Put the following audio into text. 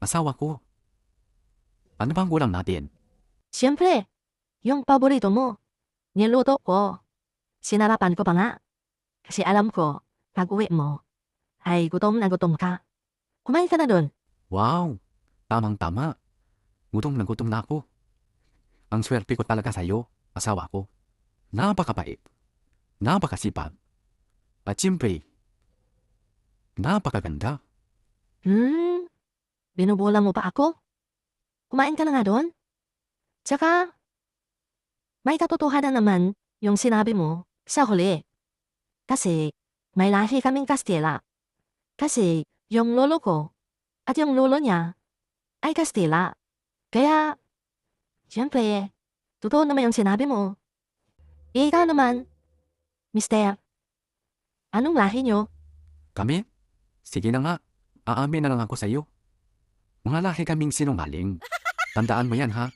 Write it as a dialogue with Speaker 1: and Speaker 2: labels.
Speaker 1: Asawa ko. Ano bang kulang natin?
Speaker 2: Siyempre, yung paborito mo. Niluto ko. Sinarapan ko pa nga. Kasi alam ko, pag uwi mo, ay gutom na gutom ka. Kumain ka na dun.
Speaker 1: Wow! Tamang-tama. Gutom na gutom na ako. Ang swerte ko talaga sa'yo, asawa ko. Napakabait. Napakasipag. At siyempre, napakaganda.
Speaker 2: Hmm, binubulang mo pa ako? Kumain ka na nga doon? Tsaka, may katotohanan naman yung sinabi mo sa huli. Kasi, may lahi kaming Kastila. Kasi, yung lolo ko at yung lolo niya ay Kastila. Kaya, siyempre, totoo naman yung sinabi mo. Ikaw naman, Mister, anong lahi niyo?
Speaker 1: Kami? Sige na nga. Aamin na lang ako sa'yo. Mga lahi kaming sinungaling. Tandaan mo yan ha.